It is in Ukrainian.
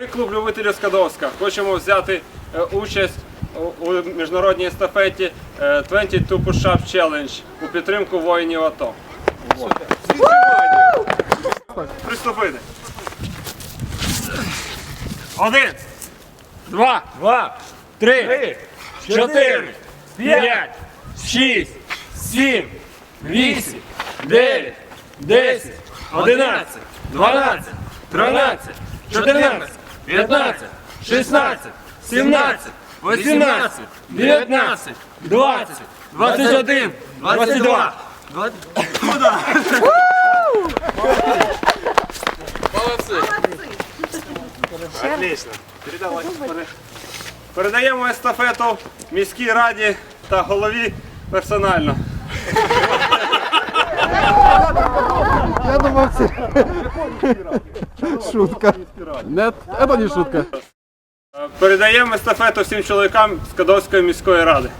Ми клуб любителів Скадовська. Хочемо взяти е, участь у- міжнародній естафеті е, 22 Push-Up Challenge у підтримку воїнів АТО. Приступити. Один, два, Два, три, три, чотири, п'ять, шість, сім, вісім, дев'ять, десять, одинадцять, дванадцять, тринадцять, чотирнадцять, п'ятнадцять, шістнадцять, сімнадцять, вісімнадцять, дев'ятнадцять, двадцять, двадцять один, двадцять два. Отлично. Передавай. Передаємо естафету міській раді та голові персонально. Я думав, це шутка. Нет, это не шутка. Передаємо естафету всім чоловікам з Кадовської міської ради.